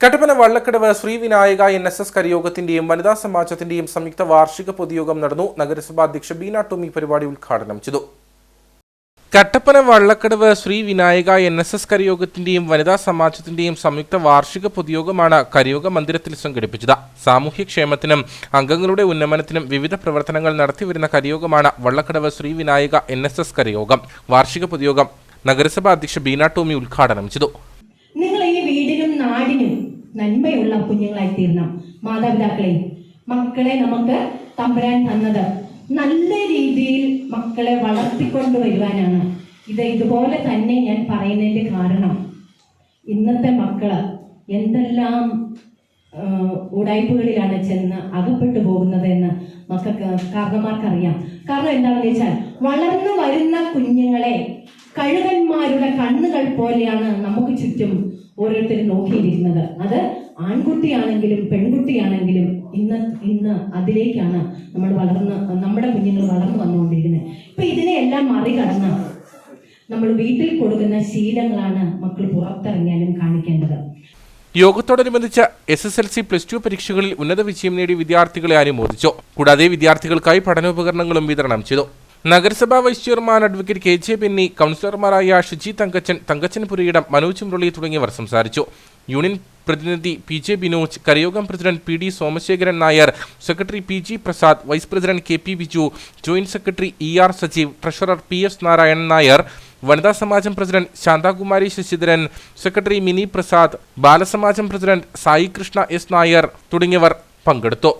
Kattappana Vallakkadavu Sreevinayaka N S S കരിയോഗത്തിന്റെയും വനിതാ സമാജത്തിന്റെയും സംയുക്ത വാർഷിക പൊതുയോഗം നടന്നു. നഗരസഭാ അധ്യക്ഷ ബീന ടോമി പരിപാടി ഉദ്ഘാടനം ചെയ്തു. Kattappana Vallakkadavu Sree Vinayaka N S S കരിയോഗത്തിന്റെയും വനിതാ സമാജത്തിന്റെയും സംയുക്ത വാർഷിക പൊതുയോഗമാണ് കരിയോഗ മന്ദിരത്തിൽ സംഘടിപ്പിച്ചത്. സാമൂഹ്യക്ഷേമത്തിനും അംഗങ്ങളുടെ ഉന്നമനത്തിനും വിവിധ പ്രവർത്തനങ്ങൾ നടത്തിവരുന്ന കരിയോഗമാണ് Vallakkadavu Sree Vinayaka N S S കരിയോഗം. വാർഷിക പൊതുയോഗം നഗരസഭാ അധ്യക്ഷ ബീന ടോമി ഉദ്ഘാടനം ചെയ്തു. നിങ്ങൾ ഈ വീടിനും നാടിനും നന്മയുള്ള കുഞ്ഞുങ്ങളായി തീരണം മാതാപിതാക്കളെ മക്കളെ നമുക്ക് തമ്പുരാൻ തന്നത് നല്ല രീതിയിൽ മക്കളെ വളർത്തിക്കൊണ്ടു വരുവാനാണ്. ഇത് ഇതുപോലെ തന്നെ ഞാൻ പറയുന്നതിന്റെ കാരണം. ഇന്നത്തെ മക്കൾ എന്തെല്ലാം ഉടായ്പകളിലാണ് ചെന്ന് അകപ്പെട്ടു പോകുന്നത് എന്ന് മക്കൾക്ക് കാരണന്മാർക്കറിയാം കാരണം എന്താണെന്ന് വെച്ചാൽ വളർന്നു വരുന്ന കുഞ്ഞുങ്ങളെ കണ്ണുകൾ പോലെയാണ് നമുക്ക് ചുറ്റും ഓരോരുത്തരും നോക്കിയിരിക്കുന്നത്. അത് ആൺകുട്ടിയാണെങ്കിലും പെൺകുട്ടിയാണെങ്കിലും ഇന്ന് ഇന്ന് അതിലേക്കാണ് നമ്മൾ വളർന്ന് നമ്മുടെ കുഞ്ഞുങ്ങൾ വളർന്നു വന്നുകൊണ്ടിരിക്കുന്നത്. ഇപ്പൊ ഇതിനെയെല്ലാം മറികടന്ന് നമ്മൾ വീട്ടിൽ കൊടുക്കുന്ന ശീലങ്ങളാണ് മക്കൾ പുറത്തിറങ്ങിയാലും കാണിക്കേണ്ടത്. യോഗത്തോടനുബന്ധിച്ച് S S L C plus two പരീക്ഷകളിൽ ഉന്നത വിജയം നേടിയ വിദ്യാർത്ഥികളെ അനുമോദിച്ചു. കൂടാതെ വിദ്യാർത്ഥികൾക്കായി പഠനോപകരണങ്ങളും വിതരണം ചെയ്തു. നഗരസഭാ vice chairman advocate K J Benny കൗൺസിലർമാരായ ഷിജി തങ്കച്ചൻ തങ്കച്ചൻ മനോജ് മുരളി തുടങ്ങിയവർ സംസാരിച്ചു. യൂണിയൻ പ്രതിനിധി P J Binoj കരയോഗം president P D Somasekharan Nair secretary P G Prasad vice president K P Biju joint secretary E R Sajeev treasurer P S Narayanan Nair വനിതാ സമാജം president Shanthakumari Sasidharan secretary Mini Prasad ബാലസമാജം president Sai Krishna S Nair തുടങ്ങിയവർ പങ്കെടുത്തു.